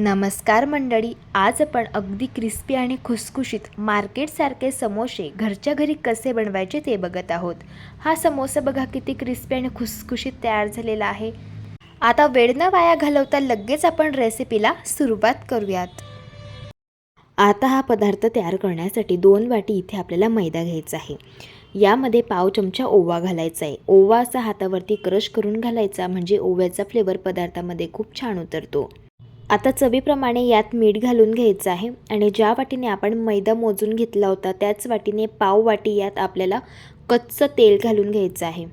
नमस्कार मंडळी आज आपण अगदी क्रिस्पी आणि खुसखुशीत मार्केटसारखे समोसे घरच्या घरी कसे बनवायचे ते बघत आहोत. हा समोसा बघा किती क्रिस्पी आणि खुसखुशीत तयार झालेला आहे. आता वेळ न वाया घालवता लगेच आपण रेसिपीला सुरुवात करूयात. आता हा पदार्थ तयार करण्यासाठी दोन वाटी इथे आपल्याला मैदा घ्यायचा आहे. यामध्ये पाव चमचा ओवा घालायचा आहे. ओवा असा हातावरती क्रश करून घालायचा म्हणजे ओव्याचा फ्लेवर पदार्थामध्ये खूप छान उतरतो. आता चवीप्रमाणे यात मीठ घालून घ्यायचं आहे आणि ज्या वाटीने आपण मैदा मोजून घेतला होता त्याच वाटीने पाव वाटी यात आपल्याला कच्चं तेल घालून घ्यायचं आहे.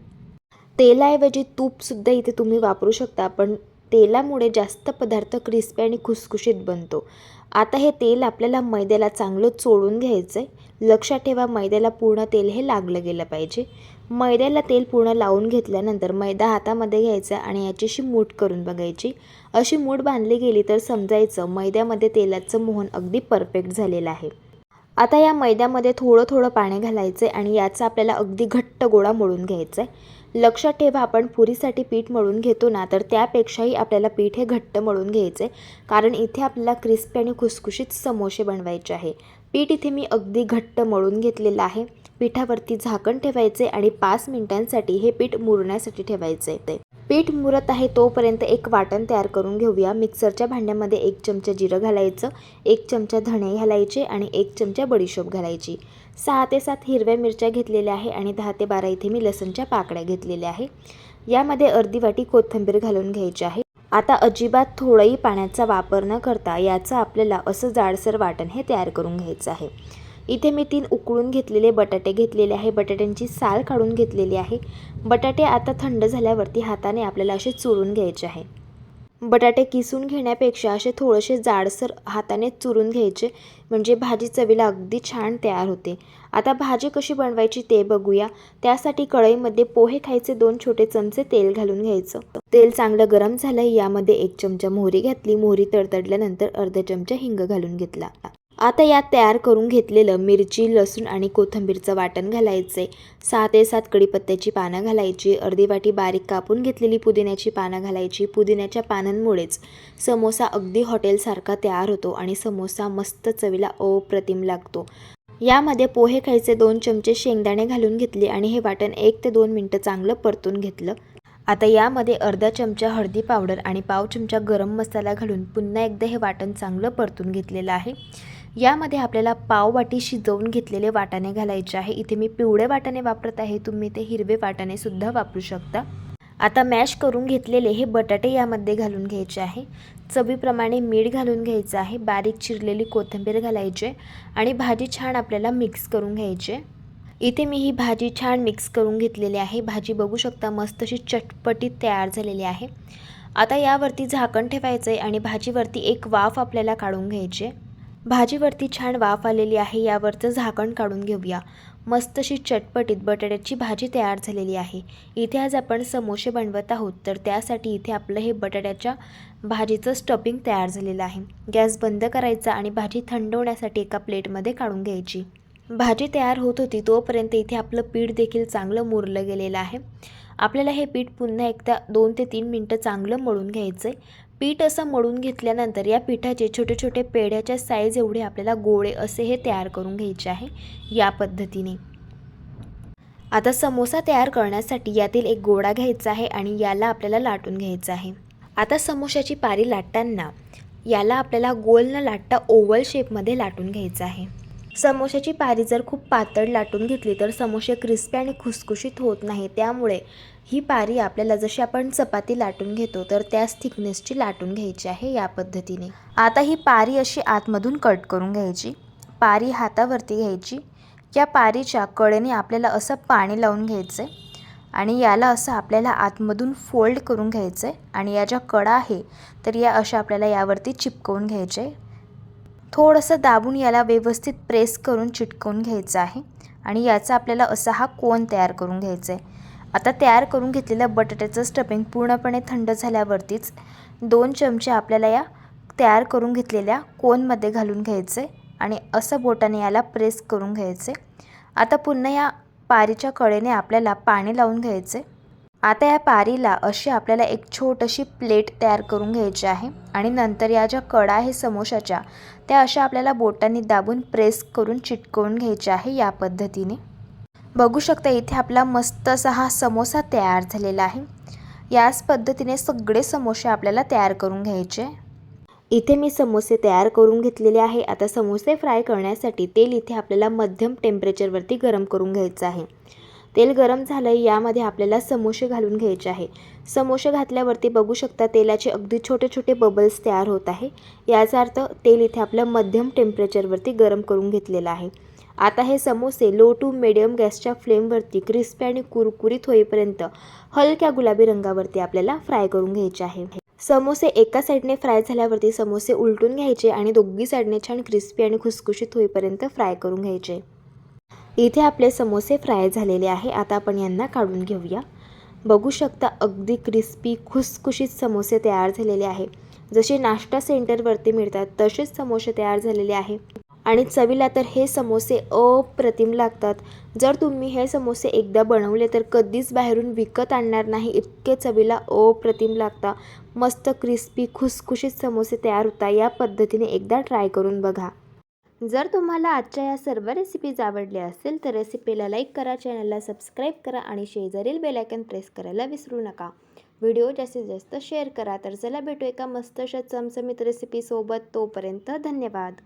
तेलाऐवजी तूपसुद्धा इथे तुम्ही वापरू शकता पण तेलामुळे जास्त पदार्थ क्रिस्पी आणि खुसखुशीत बनतो. आता हे तेल आपल्याला मैद्याला चांगलं चोळून घ्यायचं आहे लक्षात ठेवा मैद्याला पूर्ण तेल हे लागलं गेलं पाहिजे. मैद्याला तेल पूर्ण लावून घेतल्यानंतर मैदा हातामध्ये घ्यायचा आणि याची अशी मूठ करून बघायची. अशी मूठ बांधली गेली तर समजायचं मैद्यामध्ये तेलाचं मोहन अगदी परफेक्ट झालेलं आहे. आता या मैद्यामध्ये थोडं थोडं पाणी घालायचं आहे आणि याचा आपल्याला अगदी घट्ट गोळा मळून घ्यायचा आहे लक्षात ठेवा आपण पुरीसाठी पीठ मळून घेतो ना तर त्यापेक्षाही आपल्याला पीठ हे घट्ट मळून घ्यायचं आहे कारण इथे आपल्याला क्रिस्पी आणि खुसखुशीत समोसे बनवायचे आहे. पीठ इथे मी अगदी घट्ट मळून घेतलेलं आहे. पिठावरती झाकण ठेवायचे आणि पाच मिनिटांसाठी हे पीठ मुरण्यासाठी ठेवायचे. ते पीठ मुरत आहे तोपर्यंत एक वाटण तयार करून घेऊया. मिक्सरच्या भांड्यामध्ये एक चमचा जिरं घालायचं एक चमचा धणे घालायचे आणि एक चमचा बडीशोप घालायची. सहा ते सात हिरव्या मिरच्या घेतलेल्या आहे आणि दहा ते बारा इथे मी लसणच्या पाकळ्या घेतलेल्या आहे. यामध्ये अर्धी वाटी कोथिंबीर घालून घ्यायची आहे. आता अजिबात थोडंही पाण्याचा वापर न करता याचं आपल्याला असं जाडसर वाटण हे तयार करून घ्यायचं आहे. इथे मी तीन उकळून घेतलेले बटाटे घेतलेले आहे. बटाट्यांची साल काढून घेतलेली आहे. बटाटे आता थंड झाल्यावरती हाताने आपल्याला असे चुरून घ्यायचे आहे. बटाटे किसून घेण्यापेक्षा असे थोडेसे जाडसर हाताने चुरून घ्यायचे. म्हणजे भाजी चवीला अगदी छान तयार होते. आता भाजी कशी बनवायची ते बघूया. त्यासाठी कढईमध्ये पोहे खायचे दोन छोटे चमचे तेल घालून घ्यायचं. तेल चांगलं गरम झालं यामध्ये एक चमचा मोहरी घातली. मोहरी तडतडल्यानंतर अर्धा चमचा हिंग घालून घेतला. आता यात तयार करून घेतलेलं मिरची लसूण आणि कोथिंबीरचं वाटण घालायचे. सहा ते सात कढीपत्त्याची पानं घालायची अर्धी वाटी बारीक कापून घेतलेली पुदिन्याची पानं घालायची. पुदिन्याच्या पानांमुळेच समोसा अगदी हॉटेलसारखा तयार होतो आणि समोसा मस्त चवीला अप्रतिम लागतो. यामध्ये पोहे खायचे दोन चमचे शेंगदाणे घालून घेतले आणि हे वाटण एक ते दोन मिनटं चांगलं परतून घेतलं. आता यामध्ये अर्धा चमचा हळदी पावडर आणि पाव चमचा गरम मसाला घालून पुन्हा एकदा हे वाटण चांगलं परतून घेतलेलं आहे. यामध्ये आपल्याला पाव वाटी शिजवून घेतलेले वाटाणे घालायचे आहे. इथे मी पिवळे वाटाणे वापरत आहे. तुम्ही ते हिरवे वाटाणे सुद्धा वापरू शकता. आता मॅश करून घेतलेले हे बटाटे यामध्ये घालून घ्यायचे आहे. चवीप्रमाणे मीठ घालून घ्यायचं आहे. बारीक चिरलेली कोथिंबीर घालायचे आणि भाजी छान आपल्याला मिक्स करून घ्यायचे. इथे मी ही भाजी छान मिक्स करून घेतलेली आहे. भाजी बघू शकता मस्त अशी चटपटीत तयार झालेली आहे. आता यावरती झाकण ठेवायचं आहे आणि भाजीवरती एक वाफ आपल्याला काढून घ्यायची. आहे भाजीवरती छान वाफ आलेली आहे यावरचं झाकण काढून घेऊया. मस्त अशी चटपटीत बटाट्याची भाजी तयार झालेली आहे. इथे आज आपण समोसे बनवत आहोत तर त्यासाठी इथे आपलं हे बटाट्याच्या भाजीचं स्टफिंग तयार झालेलं आहे. गॅस बंद करायचा आणि भाजी थंड होण्यासाठी एका प्लेटमध्ये काढून घ्यायची. भाजी तयार होत होती तोपर्यंत इथे आपलं पीठ देखील चांगलं मुरलं गेलेलं आहे. आपल्याला हे पीठ पुन्हा एकदा दोन ते तीन मिनटं चांगलं मळून घ्यायचं आहे पीठ असं मळून घेतल्यानंतर या पिठाचे छोटे छोटे पेढ्याच्या साईज एवढे आपल्याला गोळे असे हे तयार करून घ्यायचे आहे या पद्धतीने. आता समोसा तयार करण्यासाठी यातील एक गोळा घ्यायचा आहे आणि याला आपल्याला लाटून घ्यायचं आहे. आता समोशाची पारी लाटताना याला आपल्याला गोल न लाटता ओव्हल शेपमध्ये लाटून घ्यायचं आहे. समोशाची पारी जर खूप पातळ लाटून घेतली तर समोसे क्रिस्पी आणि खुसखुशीत होत नाही त्यामुळे ही पारी आपल्याला जशी आपण चपाती लाटून घेतो तर त्याच थिकनेसची लाटून घ्यायची आहे या पद्धतीने. आता ही पारी अशी आतमधून कट करून घ्यायची. पारी हातावरती घ्यायची. या पारीच्या कडेने आपल्याला असं पाणी लावून घ्यायचं आहे आणि याला असं आपल्याला आतमधून फोल्ड करून घ्यायचं आहे आणि या ज्या कडा आहे तर या अशा आपल्याला यावरती चिपकवून घ्यायचे. थोडंसं दाबून याला व्यवस्थित प्रेस करून चिटकवून घ्यायचं आहे. आणि याचा आपल्याला असा हा कोन तयार करून घ्यायचा आहे आता तयार करून घेतलेलं बटाट्याचं स्टफिंग पूर्णपणे थंड झाल्यावरतीच दोन चमचे आपल्याला या तयार करून घेतलेल्या कोनमध्ये घालून घ्यायचं आहे आणि असं बोटाने याला प्रेस करून घ्यायचे आता पुन्हा या पारीच्या कडेने आपल्याला पाणी लावून घ्यायचे आता या पारीला अशी आपल्याला एक छोटीशी प्लेट तयार करून घ्यायची आहे आणि नंतर या ज्या कडा आहे समोशाच्या त्या अशा आपल्याला बोटांनी दाबून प्रेस करून चिटकवून घ्यायच्या आहे या पद्धतीने. बघू शकता इथे आपला मस्त असा हा समोसा तयार झालेला आहे. याच पद्धतीने सगळे समोसे आपल्याला तयार करून घ्यायचे. इथे मी समोसे तयार करून घेतलेले आहे. आता समोसे फ्राय करण्यासाठी तेल इथे आपल्याला मध्यम टेम्परेचरवरती गरम करून घ्यायचं आहे. तेल गरम झालं यामध्ये आपल्याला समोसे घालून घ्यायचे आहे. समोसे घातल्यावरती बघू शकता तेलाचे अगदी छोटे छोटे बबल्स तयार होत आहे. याचा अर्थ तेल इथे आपलं मध्यम टेम्परेचरवरती गरम करून घेतलेलं आहे. आता हे समोसे लो टू मिडियम गॅसच्या फ्लेमवरती क्रिस्पी आणि कुरकुरीत होईपर्यंत हलक्या गुलाबी रंगावरती आपल्याला फ्राय करून घ्यायचे आहे. समोसे एका साईडने फ्राय झाल्यावरती समोसे उलटून घ्यायचे आणि दोघी साईडने छान क्रिस्पी आणि खुसखुशीत होईपर्यंत फ्राय करून घ्यायचे. इथे आपले समोसे फ्राय झालेले आहे. आता आपण यांना काढून घेऊया. बघू शकता अगदी क्रिस्पी खुसखुशीत समोसे तयार झालेले आहे. जसे नाश्ता सेंटरवरती मिळतात तसेच समोसे तयार झालेले आहे. आणि चवीला तर हे समोसे अप्रतिम लागतात. जर तुम्ही हे समोसे एकदा बनवले तर कधीच बाहेरून विकत आणणार नाही. इतके चवीला अप्रतिम लागता. मस्त क्रिस्पी खुसखुशीत समोसे तयार होता. या पद्धतीने एकदा ट्राय करून बघा. जर तुम्हाला आजच्या या सर्व रेसिपीज आवडल्या असतील तर रेसिपीला लाईक करा चॅनलला सबस्क्राईब करा आणि शेजारील बेलायकन प्रेस करायला विसरू नका. व्हिडिओ जास्तीत जास्त शेअर करा. तर चला भेटू एका मस्त अशा चमचमीत रेसिपीसोबत तोपर्यंत धन्यवाद.